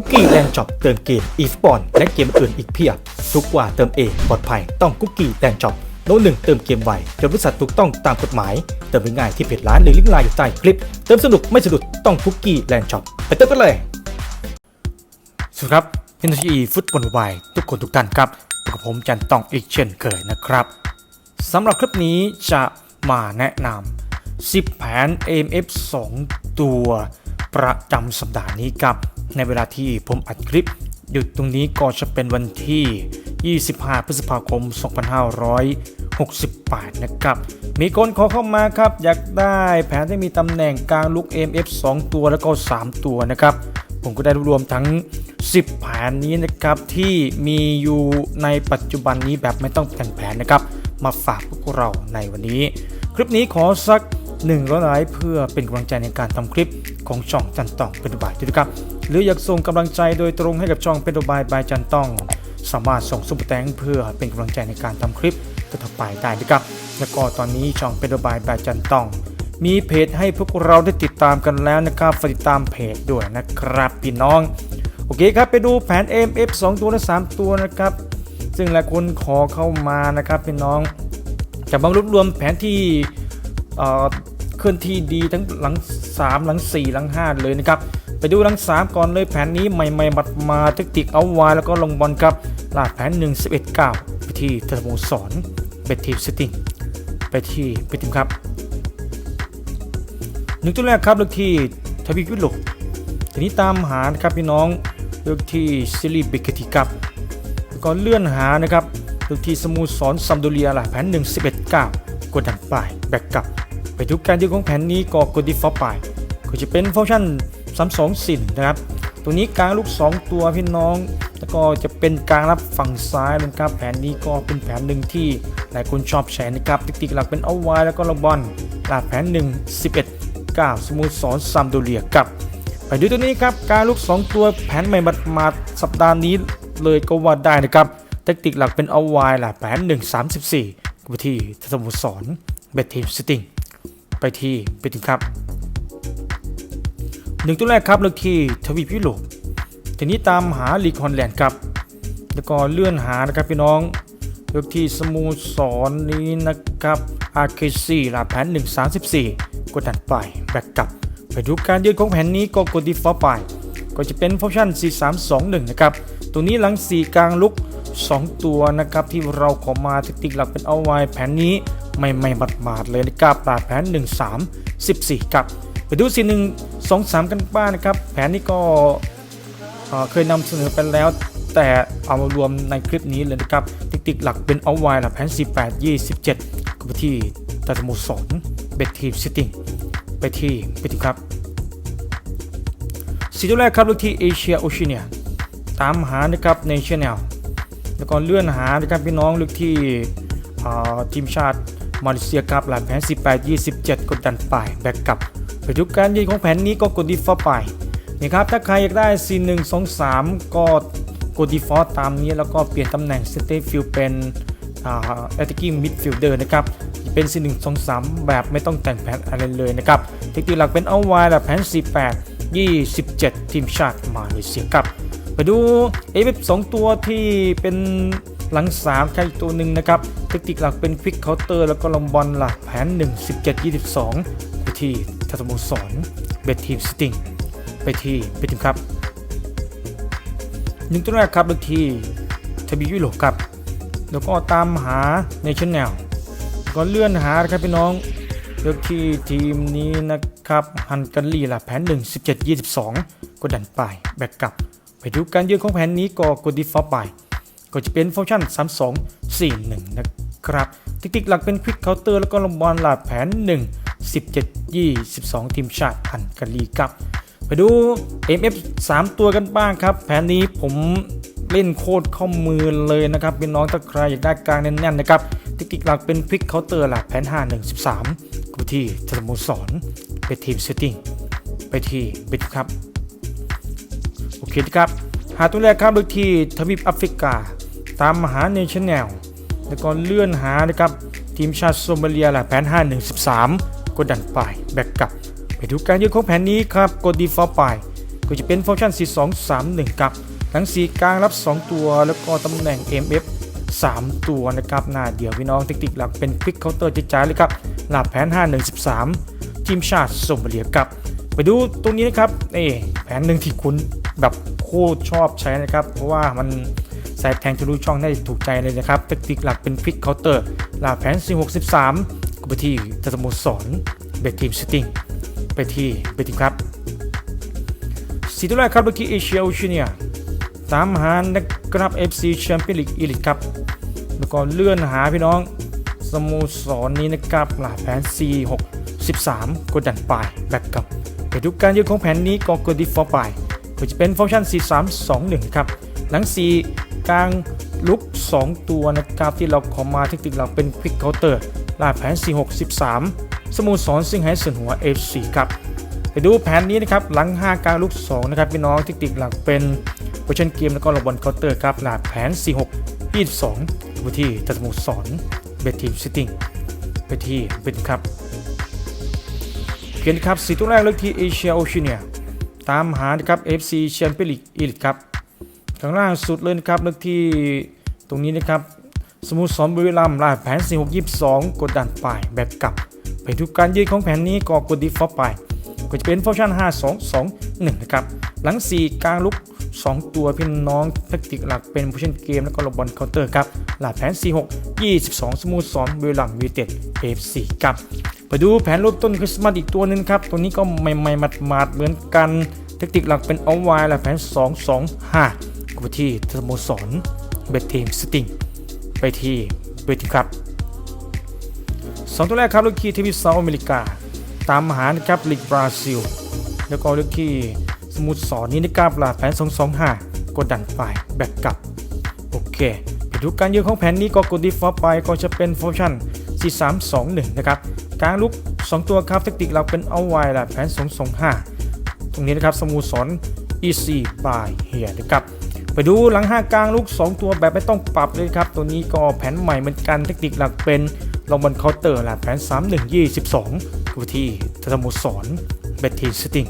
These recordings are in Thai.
คุกกี้แลนด์ช็อปเติมเกมอีฟบอลและเกมอื่นอีกเพียบ ทุกว่าเติมเองปลอดภัยต้องคุกกี้แลนด์ช็อปโน้ตหนึ่งเติมเกมไวจนบริษัทถูกต้องตามกฎหมาย เติมง่ายที่เพจร้านหรือลิงก์ไลน์อยู่ใต้คลิป เติมสนุกไม่สะดุดต้องคุกกี้แลนด์ช็อปไปเติมกันเลยสวัสดีครับเอ็นทีฟุตบอลไวทุกคนทุกท่านครับกับผมจันต้องอีกเช่นเคยนะครับสำหรับคลิปนี้จะมาแนะนำ10 แผน AMF 2 ตัวประจำสัปดาห์นี้ครับ ในเวลาที่ผมอัดคลิปอยู่ตรงนี้ก็จะเป็นวันที่ 25 พฤษภาคม 2568 นะครับ มีคนขอเข้ามาครับ อยากได้แผนที่มีตำแหน่งกลางลูก MF 2 ตัวแล้วก็ 3 ตัวนะครับ ผมก็ได้รวบรวมทั้ง 10 แผนนี้นะครับ ที่มีอยู่ในปัจจุบันนี้แบบไม่ต้องแต่งแผนนะครับ มาฝากพวกเราในวันนี้ คลิปนี้ขอสัก1นึ่งร้อยไลค์เพื่อเป็นกำลังใจในการทำคลิปของช่องจันตองเป็นบายด้วยครับ หรืออยากส่งกำลังใจโดยตรงให้กับช่องเป็นบายบายจันต้อง สามารถส่งซุปเปอร์แตงเพื่อเป็นกำลังใจในการทำคลิปต่อไปได้นะครับ แล้วก็ตอนนี้ช่องเป็นบายบายจันต้อง มีเพจให้พวกเราได้ติดตามกันแล้วนะครับฝากติดตามเพจด้วยนะครับพี่น้อง โอเคครับไปดูแผน AMF 2 ตัวและ 3 ตัวนะครับ ซึ่งหลายคนขอเข้ามานะครับพี่น้องจะบังรวบรวมแผนที่เอ่อเคลื่อนที่ดีทั้งหลัง 3 หลัง 4 หลัง 5 เลยนะครับ ไปดูหลัง3ก่อนเลยแผนนี้ใหม่ๆบัดมาเทคติกเอาไว้แล้วก็ลงบอลครับลาดแผน 1 11 9ไปที่สโมสรเบททีมสติงไปที่ไปทีมครับหนึ่งตัวแรกครับเลือกที่ทวีปยุโรปทีนี้ตามหานะครับพี่น้องเลือกที่ซิลิเบเกติกับแล้วก็เลื่อนหานะครับเลือกที่สมูสรซัมโดเรียล่ะแผน 1 11 9กดดันไปแบกกลับไปทุกการยืนของแผนนี้ก็กดดีฟอลไปก็จะเป็นฟังก์ชัน 32สินนะครับ ตัวนี้กลางลูก 2 ตัวพี่น้อง แล้วก็จะเป็นกลางรับฝั่งซ้ายนะครับแผนนี้ก็เป็นแผนหนึ่งที่หลายคนชอบแชร์นะครับติ๊กๆหลักเป็นเอาไว้แล้วก็ระบอลลาดแผน 1 11 9สโมูสรซัมโดเรียกับ ไปดูตัวนี้ครับกลารลูก 2 ตัวแผนใหม่มามาสัปดาห์นี้เลยก็ว่าได้นะครับแทคติกหลักเป็นเอาไว้ล่ะแผน 1 34ไปที่สโมสรเบททีมสติงไปที่ไปถึงครับ หนึ่งตัวแรกครับเลือกที่ทวีปยุโรปทีนี้ตามหาลีกฮอลแลนด์ครับ แล้วก็เลื่อนหานะครับพี่น้องเลือกที่สโมูสรนี้นะครับอาร์เคซีล่ะแผน134 กดดันไปแบกกลับไปดูการยืนของแผนนี้ก็กดดีฟอลไป ก็จะเป็นฟังก์ชัน 4321 นะครับ ตัวนี้หลัง 4 กลางลุก 2 ตัวนะครับที่เราขอมาเทคนิคหลักเป็นเอาไว้แผนนี้ไม่ไม่บัดบาดเลยนะครับปราดแผน 1 3 14 ครับ ไปดูสี1 2 3กันบ้างนะครับ แผนนี้ก็เคยนำเสนอไปแล้ว แต่เอามารวมในคลิปนี้เลยนะครับเทคนิคหลักเป็นเอาไว้ละแผน48 27ก็ไปที่ตัสโมสรเบททีมซิตี้ไปที่ไปที่ครับสีตัวแรกครับเลือกที่เอเชียโอเชียเนียตามหานะครับในชแนลแล้วก็เลื่อนหานะครับพี่น้องเลือกที่ทีมชาติมาเลเซียครับหลังแผน 18 27 กดดันไปแบกกลับ ไปดูการยืนของแผนนี้ก็กดดีฟอไปนี่ครับถ้าใครอยากได้4 1 2 3 ก็กดดีฟอตามนี้แล้วก็เปลี่ยนตำแหน่งเซนเตฟิลเป็นแอตติกิ้งมิดฟิลเดอร์นะครับเป็น4 1 2 3 แบบไม่ต้องแต่งแผนอะไรเลยนะครับเทคนิคหลักเป็นเอาไว้แบบแผน 48 27 ทีมชาติมาเลเซียครับไปดูเอฟสองตัวที่เป็นหลัง 3 ใครตัวหนึ่งนะครับเทคนิคหลักเป็นควิกเคาน์เตอร์แล้วก็ลองบอลหลักแผน 1 17 22ไที่ทัศโมสรเบททีมสติงไปที่ไปทีมครับหนึ่งตัวแรกครับเลือกที่ทบียุโรปครับ แล้วก็ตามหาในชแนลก็เลื่อนหาครับพี่น้องเลือกที่ทีมนี้นะครับฮันกันลีล่ะแผน 1 17 22 กดดันไปแบกกลับ ไปดูการยืนของแผนนี้ก็กดดีฟอลไป ก็จะเป็นฟังก์ชัน 32 41 นะครับเทคนิคหลักเป็นควิกเคาน์เตอร์แล้วก็ลงบอลหลาดแผน 1 17 22 ทีมชาติฮันกันลีครับ ไปดู MF 3 ตัวกันบ้างครับ แผนนี้ผมเล่นโคตรเข้ามือเลยนะครับพี่น้องถ้าใครอยากได้กลางแน่นๆนะครับทคนิคหลักเป็นควิกเคาน์เตอร์หลักแผน 5 1 13ก็ที่สโมสรไปทีมเซตติ้งไปที่ไปที่ครับ โอเคครับ หาตัวแรกครับโดยที่ทวีปแอฟริกา ตามมหาเนชั่นแนลแล้วก็เลื่อนหานะครับ ทีมชาติโซมาเลียหล่ะแผน 5 1 13 กดดันไปแบกกลับ ไปดูการยืนของแผนนี้ครับกดดีฟอลไปก็จะเป็นฟังก์ชัน 4231ครับทั้ง4กลางรับ 2 ตัว แล้วก็ตำแหน่ง MF 3 ตัวนะครับหน้าเดียวพี่น้องเทคนิคหลักเป็นควิกเคาน์เตอร์จ้าเลยครับหลับแผน 5113ทีมชาติสมเรียครับ ไปดูตรงนี้นะครับนี่แผนหนึ่งที่คุณแบบโคตรชอบใช้นะครับ เพราะว่ามันใส่แทงทะลุช่องได้ถูกใจเลยนะครับเทคนิคหลักเป็นควิกเคาน์เตอร์หลับแผน 463ก็ ไปที่สโมสรเบททีมสติ้งไปที่เบททีมครับสีตัวแรกครับเมื่อกี้เอเชียโอเชียเนียตามหานะครับ FC แชมเปี้ยนลีกอีลิทครับแล้วก็เลื่อนหาพี่น้องสโมสรนี้นะครับหลาแผน 4 6 13 กดดันปลายแบ็กกับไปดูการยืนของแผนนี้ก็กดดิฟอร์ปลายก็จะเป็นฟังก์ชัน 4 3 2 1 ครับ หลัง 4 กลางลุก 2 ตัวนะครับที่เราขอมาเทคนิคเราเป็นควิกเคาน์เตอร์ ลาแผน 4 6 13 สโมสรซิงไห้ส่นหัว FC ครับไปดูแผนนี้นะครับหลัง 5กลางลูก 2 นะครับพี่น้องเทคนิคหลักเป็นโพชั่นเกมแล้วก็ระบอลเคาน์เตอร์ครับหลักแผน 4 6 22ไปที่ตัสโมสรเบททีมซิตติ้งไปที่เบทครับเพียนครับสีตัวแรกเลือกที่เอเชียโอเชียเนียตามหานะครับ FC แชมเปี้ยนลีกอีลิทครับข้างล่างสุดเลยนะครับเลือกที่ตรงนี้นะครับ สมุทรสอนบุรีรัมย์ลายแผน 4 6 22 กดดันปลายแบบกลับ ไปดูการยืนของแผนนี้ก็กดดีฟอร์ไป ก็จะเป็นฟังก์ชัน5 2 2 1 นะครับ หลัง 4 กลางลุก 2 ตัวพี่น้องแทคติกหลักเป็น position เกม แล้วก็ระบอลเคาน์เตอร์ครับลักแผน 4 6 22 สมูทสอนเวลัมวีเต็ด F4 ครับไปดูแผนรูปต้นคริสต์มาสอีกตัวหนึงครับ ตัวนี้ก็ใหม่ๆมาดๆเหมือนกันแทคติกหลักเป็นเอาไว้หลักแผน 2 2 5ก็ไปที่สโมสรเบททีมสติง ไปที่เบททีมครับสองตัวแรกครับลูกคีทีวีเซาอเมริกา ตามมหานะครับลีกบราซิล แล้วก็ลูกที่สมุทรสอนนี้นะครับลาแผน 225 กดดันไปแบกกลับ โอเคไปดูการยืนของแผนนี้ก็กดดีฟอร์ไปก็จะเป็นฟังก์ชั่น 4321 นะครับกลางลุก 2 ตัวครับเทคนิคเราเป็นเอาไว้ลาแผน 225 ตรงนี้นะครับสมุทรสอน easy by here นะครับ ไปดูหลัง5กลางลูก 2 ตัวแบบไม่ต้องปรับเลยครับ ตัวนี้ก็แผนใหม่เหมือนกันเทคนิคหลักเป็นลงบนเคาน์เตอร์หลักแผน 3 1 22ก็ที่สโมุทรสอนเบททีสติง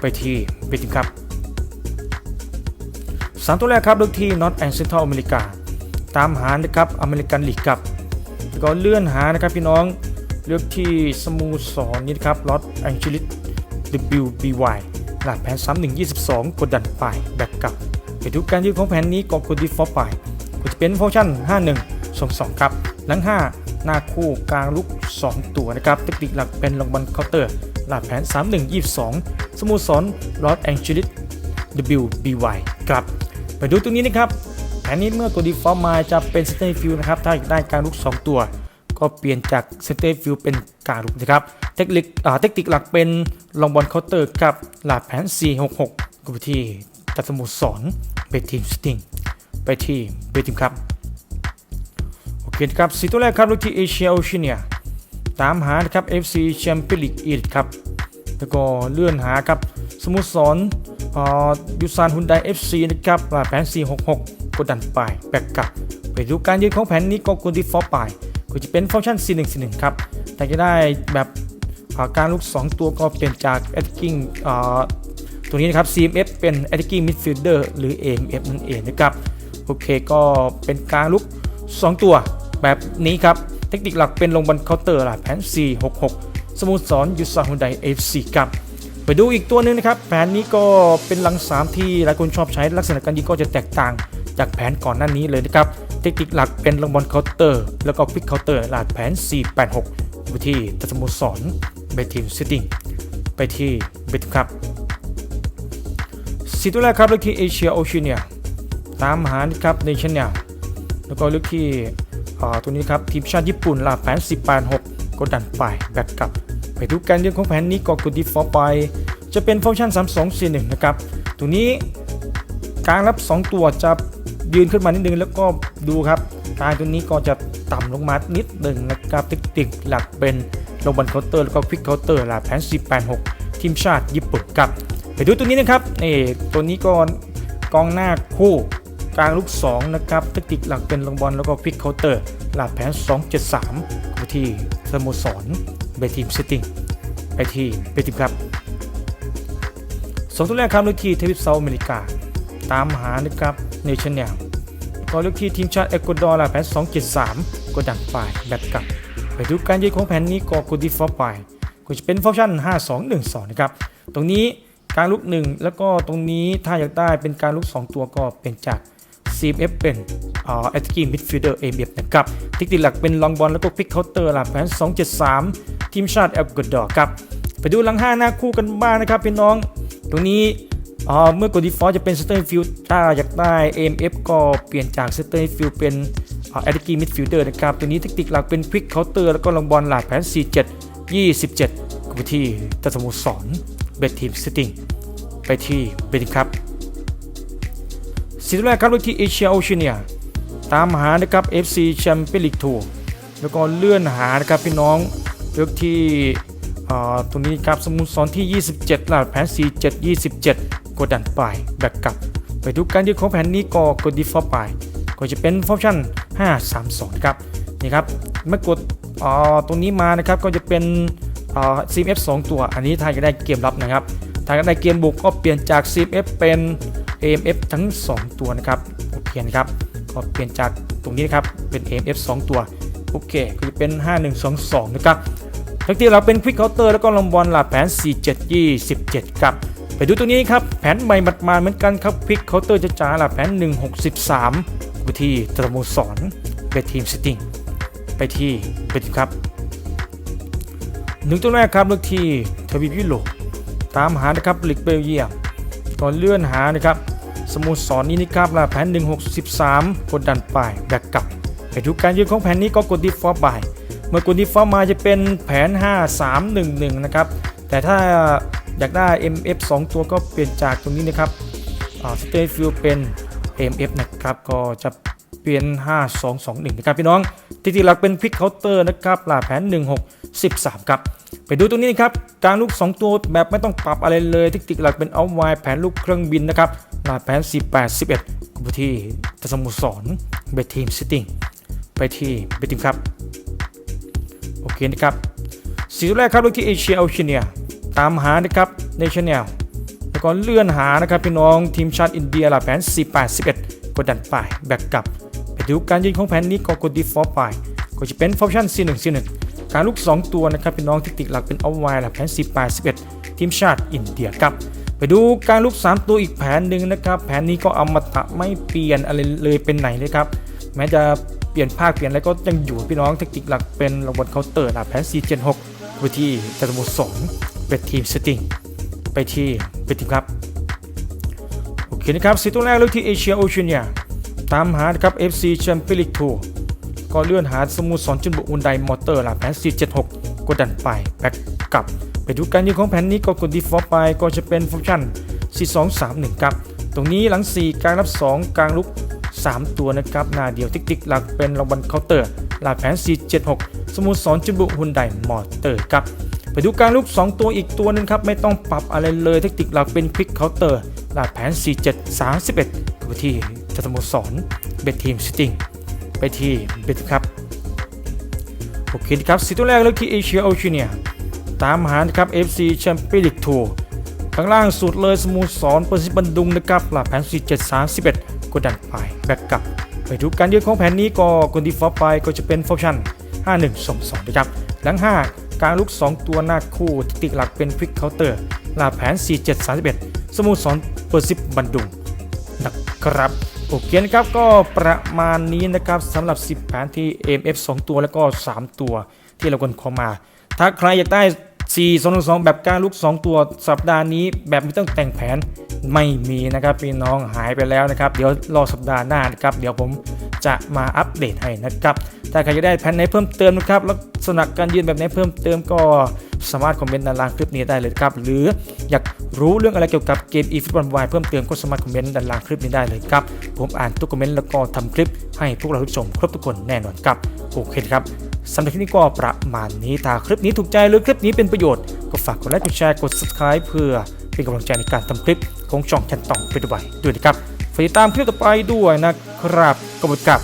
ไปที่เบททีครับสามตัวแรกครับเลือกที่ North and Central อเมริกาตามหานะครับอเมริกันลีกครับแล้วก็เลื่อนหานะครับพี่น้องเลือกที่สโมูสรนี่นะครับลอสแองเจลิส WBY หลักแผน 3122 กดดันไปแบ็กกลับ ไปดูการยืนของแผนนี้ก็กดดีฟอร์ไปก็จะเป็นฟังก์ชัน 5122ครับ หลัง 5 หน้าคู่กลางลุก 2 ตัวนะครับเทคนิคหลักเป็นลงบอลเคาน์เตอร์ หลักแผน 3122 สโมูสรลอสแองเจลิส WBY ครับ ไปดูตรงนี้นะครับแผนนี้เมื่อตัว default มาจะเป็น center field นะครับ ถ้าอยากได้การลุก 2 ตัว ก็เปลี่ยนจาก center field เป็นกลารลุกนะครับ เทคนิคเทคนิคหลักเป็นลองบอลเคาน์เตอร์กับหลักแผน 466ก็ไป ตัดสโมุสรไปทีมสติงไปที่เบทีมครับโอเคครับสีตัวแรกครับลูกที่เอเชียโอเชียเนียตามหานะครับ FC แชมเปี้ยนลีกอีลิทครับแล้วก็เลื่อนหาครับสโมุสรอ่ายูซานฮุนได FC นะครับแผน 466กดดันไปแบกกลับไปดูการยืนของแผนนี้ก็กดดีฟอร์ไปก็จะเป็นฟังก์ชัน 4141 ครับ แต่จะได้แบบการลุก 2 ตัวก็เปลี่ยนจาก attacking อ่า ตัวนี้นะครับ CMF เป็น attacking midfielder หรือ AMF นั่นเองนะครับ โอเคก็เป็นการลุก 2 ตัวแบบนี้ครับ เทคนิคหลักเป็นลงบอลเคาน์เตอร์หลักแผน 466 สโมุทรสอนยูซาฮุนได FC ครับไปดูอีกตัวหนึ่งนะครับ แผนนี้ก็เป็นหลัง 3 ที่หลายคนชอบใช้ลักษณะการยิงก็จะแตกต่างจากแผนก่อนหน้านี้เลยนะครับ เทคนิคหลักเป็นลงบอลเคาน์เตอร์ แล้วก็ควิกเคาน์เตอร์หลักแผน 486ไปที่ตสโมสรเบทีมซิตติ้งไปที่เบทครับ สีตัวแรกครับเลือกที่เอเชียโอเชียเนียตามหานครับในเชนเนียแล้วก็เลือกที่อ่าตัวนี้ครับทีมชาติญี่ปุ่นลักแผน486กกดดันไปแบ็กกลับ ไปดูการยืนของแผนนี้ก็กดดีฟอร์ไป จะเป็นฟังก์ชัน3241นะครับตัวนี้กลางรับ 2 ตัวจะยืนขึ้นมานิดนึงแล้วก็ดูครับกลางตัวนี้ก็จะต่ำลงมานิดหนึ่งนะครับเทคนิคหลักเป็นลงบอลเคาน์เตอร์แล้วก็ควิกเคาน์เตอร์ลักแผน486ทีมชาติญี่ปุ่นครับ ไปดูตัวนี้นะครับนี่ตัวนี้ก็กองหน้าคู่กลางลูก 2 นะครับเทคนิคหลักเป็นลงบอลแล้วก็ควิกเคาน์เตอร์ หลักแผน 273ไปที่สโมสรเบทีมเซตติ้งไปที่เบทีมครับสองตัวแรกครับลูกที่ทวีปเซาท์อเมริกา ตามหานะครับเนชั่นแนลก็ลูกที่ทีมชาติเอกวาดอร์หล่ะแผน 273 ก็ดังไปแบตกลับ ไปดูการยืนของแผนนี้ก็กดดีฟอร์ไปก็จะเป็นฟังก์ชัน 5212 นะครับ ตรงนี้ การลุก1 แล้วก็ตรงนี้ถ้าอยากได้เป็นการลุก2 ตัวก็เป็นจาก CMF เป็นอ่า attacking midfielder ABF นะครับทิกติหลักเป็นลองบอลแล้วก็พิกเคาน์เตอร์ล่ะแผน273 ทีมชาติเอกวาดอร์ครับไปดูหลัง5หน้าคู่กันบ้างนะครับพี่น้อง ตรงนี้เมื่อกด default จะเป็น center field ถ้าอยากได้ AMF ก็เปลี่ยนจาก center field เป็นอ่า attacking midfielder นะครับตัวนี้เทคนิคหลักเป็น quick counter แล้วก็ลองบอลหลาดแผน 47 27ก็ไปที่ตัสโมสร เบททีมสติงไปที่เบทครับสีตัวแรกครับลูกที่เอเชียโอเชียเนียตามหานะครับ FC Champions League Tour แล้วก็เลื่อนหานะครับพี่น้องเลือกที่อ่าตรงนี้ครับสมุสรที่ 27หลาดแผน 47 27 กดดันไปแบกกลับ ไปดูการยืดของแผนนี้ก็กด default ไป ก็จะเป็นฟังก์ชัน 532 ครับนี่ครับเมื่อกดอ่าตรงนี้มานะครับก็จะเป็น อ่า CMF 2ตัว อันนี้ถ้าจะได้เกมรับนะครับถ้าจะได้เกมบุกก็เปลี่ยนจาก CMF เป็น AMF ทั้ง 2 ตัวนะครับโอเคนะครับก็เปลี่ยนจากตรงนี้นะครับเป็น AMF 2 ตัวโอเคก็จะเป็น 5122 นะครับทั้งที่เราเป็น Quick Counter แล้วก็ลงบอลหลับแผน 4727 ครับ ไปดูตัวนี้ครับ แผนใหม่มัดมาเหมือนกันครับ Quick Counter จะจ้าหลับแผน 163ไปที่ตรโมสรเบททีมสติงไปที่เบททีมครับ หนึ่งตัวแรกครับเลือกที่ทวีปยุโรปตามหานะครับลิกเบลเยียมก่อนเลื่อนหานะครับสโมสรนนี้นะครับลาแผน 163กดดันไปแบกกลับไปดูการยืนของแผนนี้ก็กดดีฟฟอร์ไปเมื่อกดดีฟฟอร์มาจะเป็นแผน 5311 นะครับ แต่ถ้าอยากได้ MF 2 ตัวก็เปลี่ยนจากตรงนี้นะครับสเตย์ฟิลเป็น MF นะครับก็จะเปลี่ยน 5221 นะครับพี่น้อง ที่ที่หลักเป็นควิกเคาน์เตอร์นะครับลาแผน 1613 ครับ ไปดูตรงนี้นะครับการลูก 2 ตัวแบบไม่ต้องปรับอะไรเลยทคนิหลักเป็นเอาไวแผนลูกเครื่องบินนะครับลาแผน48 11กูไปที่ตสมุสรเบททีมซิติ้งไปที่เบททีมครับโอเคนะครับสีแรกครับลูกที่เอเชียโอเชียเนียตามหานะครับเนชั่นแนลแล้วก็เลื่อนหานะครับพี่น้องทีมชาติอินเดียลาแผน48 11กดดันไปแบกกลับ ดูการยิงของแผนนี้ก็กดดีฟอร์ไปก็จะเป็นฟังก์ชัน C1 C1 การลูก 2 ตัวนะครับพี่น้องเทคนิคหลักเป็นเอาไว้ลาแผน48 11 ทีมชาติอินเดียครับ ไปดูการลูก 3 ตัวอีกแผนหนึ่งนะครับ แผนนี้ก็อมตะไม่เปลี่ยนอะไรเลยเป็นไหนเลยครับ แม้จะเปลี่ยนภาคเปลี่ยนอะไรก็ยังอยู่พี่น้องเทคนิคหลักเป็นระบบเคาน์เตอร์นะแผน 476ไปที่จัตุรสองเป็นทีมสติงไปที่เป็นทีมครับโอเคนะครับสีตัวแรกเลือกที่เอเชียโอเชียเนีย ตามหาครับ FC Champions League Tour ก็เลื่อนหาสโมุสรจุนบุอุนไดมอเตอร์ละแผน476กดดันไปแบ็กกลับ ไปดูการยืนของแผนนี้ก็กดดีฟอลไปก็จะเป็นฟังก์ชัน 4231 ครับ ตรงนี้หลัง 4 กลางรับ 2 กลางลุก 3 ตัวนะครับ หน้าเดียวติ๊กติกหลักเป็นรางวัลเคาน์เตอร์หลาแผน 476 สโมุสรจุนบุอุนไดมอเตอร์ครับไปดูการลุก 2 ตัวอีกตัวนึงครับ ไม่ต้องปรับอะไรเลยเทคนิคหลักเป็นควิกเคาน์เตอร์หลาแผน 47 31ก็ไปที่ จัตุรสรเบททีมซิติ้งไปที่เบทครับโอเคครับสีตัวแรกเลือกที่เอเชียโอเชียเนียตามหานะครับ FC Champions League Tour ข้างล่างสุดเลยสโมสรเปอร์ซิบันดุงนะครับหลักแผน4731กดดันไปแบ็กกลับไปดูการเยือนของแผนนี้ก็กดดีฟอลไปก็จะเป็นฟังก์ชัน5122นะครับหลัง 5 การลุก 2 ตัวหน้าคู่ติกหลักเป็นควิกเคาน์เตอร์หลักแผน 4731 สโมุสรเปอร์ซิบันดุงนะครับ โอเคนะครับก็ประมาณนี้นะครับสำหรับ 10แผนที่ MF 2 ตัวแล้วก็ 3 ตัวที่เราคนคอมา ถ้าใครอยากได้ 4 2 2 แบบการลุก 2 ตัวสัปดาห์นี้ แบบไม่ต้องแต่งแผนไม่มีนะครับพี่น้องหายไปแล้วนะครับ เดี๋ยวรอสัปดาห์หน้านะครับ เดี๋ยวผมจะมาอัปเดตให้นะครับ ถ้าใครจะได้แผนไหนเพิ่มเติมนะครับลักษณะการยืนแบบไหนเพิ่มเติมก็สามารถคอมเมนต์ด้านล่างคลิปนี้ได้เลยครับ หรืออยากรู้เรื่องอะไรเกี่ยวกับเกม e ฟุตบอลวายเพิ่มเติมก็สามารถคอมเมนต์ด้านล่างคลิปนี้ได้เลยครับ ผมอ่านทุกคอมเมนต์แล้วก็ทำคลิปให้พวกเราทุกชมครบทุกคนแน่นอนครับโอเคครับ สำหรับคลิปนี้ก็ประมาณนี้ถ้าคลิปนี้ถูกใจหรือคลิปนี้เป็นประโยชน์ ก็ฝากกดไลค์กดแชร์กด subscribe เพื่อเป็นกำลังใจในการทำคลิปของช่องชันต่องไปด้วยด้วยนะครับฝากติดตามคลิปต่อไปด้วยนะครับกบฏกับ